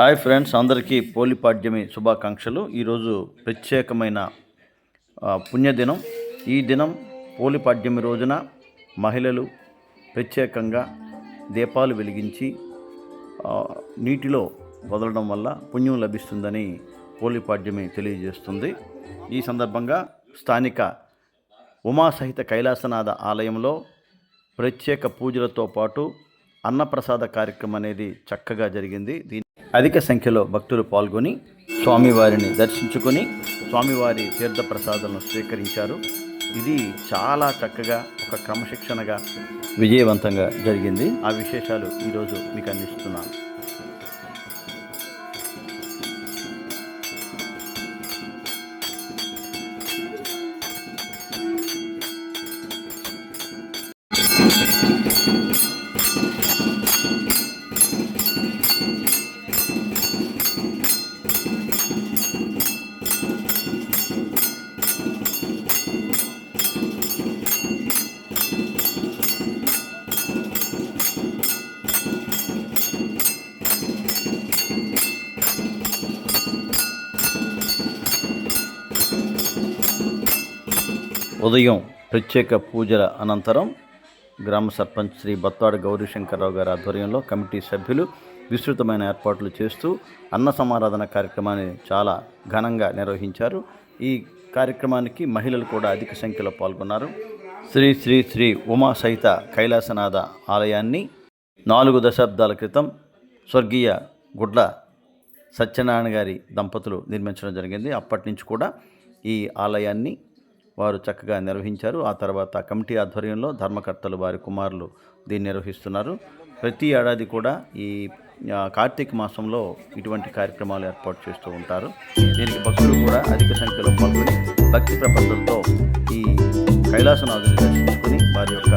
Hi friends అందరికీ పోలిపాడ్యమి శుభాకాంక్షలు. ఈరోజు ప్రత్యేకమైన పుణ్యదినం. ఈ దినం పోలిపాడ్యమి రోజున మహిళలు ప్రత్యేకంగా దీపాలు వెలిగించి నీటిలో వదలడం వల్ల పుణ్యం లభిస్తుందని పోలిపాడ్యమి తెలియజేస్తుంది. ఈ సందర్భంగా స్థానిక ఉమాసహిత కైలాసనాథ ఆలయంలో ప్రత్యేక పూజలతో పాటు అన్నప్రసాద కార్యక్రమం అనేది చక్కగా జరిగింది. దీని అధిక సంఖ్యలో భక్తులు పాల్గొని స్వామివారిని దర్శించుకొని స్వామివారి తీర్థ ప్రసాదాలను స్వీకరించారు. ఇది చాలా చక్కగా ఒక క్రమశిక్షణగా విజయవంతంగా జరిగింది. ఆ విశేషాలు ఈరోజు మీకు అందిస్తున్నాను. ఉదయం ప్రత్యేక పూజల అనంతరం గ్రామ సర్పంచ్ శ్రీ బత్వాడ గౌరీశంకర్రావు గారి ఆధ్వర్యంలో కమిటీ సభ్యులు విస్తృతమైన ఏర్పాట్లు చేస్తూ అన్న సమారాధన కార్యక్రమాన్ని చాలా ఘనంగా నిర్వహించారు. ఈ కార్యక్రమానికి మహిళలు కూడా అధిక సంఖ్యలో పాల్గొన్నారు. శ్రీ శ్రీ శ్రీ ఉమా సహిత కైలాసనాథ ఆలయాన్ని నాలుగు దశాబ్దాల క్రితం స్వర్గీయ గుడ్ల సత్యనారాయణ గారి దంపతులు నిర్మించడం జరిగింది. అప్పటి నుంచి కూడా ఈ ఆలయాన్ని వారు చక్కగా నిర్వహించారు. ఆ తర్వాత కమిటీ ఆధ్వర్యంలో ధర్మకర్తలు వారి కుమారులు దీన్ని నిర్వహిస్తున్నారు. ప్రతి ఏడాది కూడా ఈ కార్తీక మాసంలో ఇటువంటి కార్యక్రమాలు ఏర్పాటు చేస్తూ ఉంటారు. దీనికి భక్తులు కూడా అధిక సంఖ్యలో పాల్గొని భక్తి ప్రపత్తులతో కైలాసనాథుని దర్శించుకుని వారి యొక్క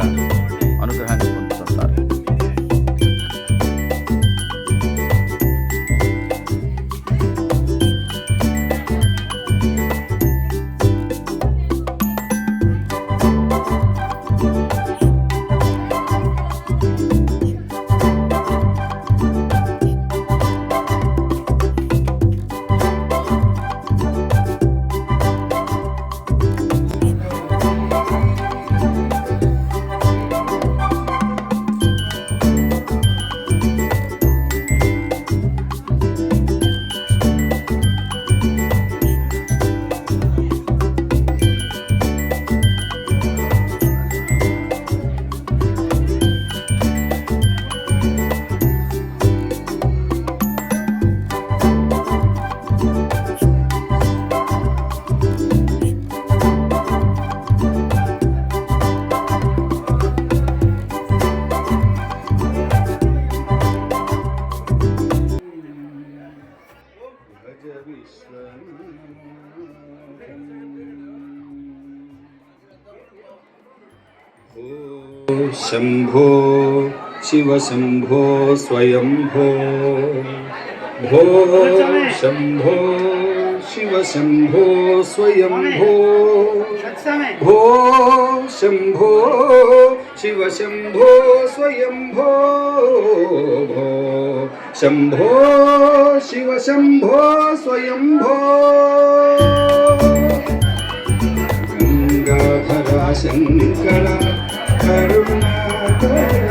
భజ విశ్వనాథం. ఓ శంభో శివ శంభో స్వయంభో. భో శంభో శివ శంభో స్వయంభో. భో శంభో శివ శంభో స్వయంభో. భో శంభో శివ శంభో స్వయంభో. గంగాధరా శంకర కరుణాకర.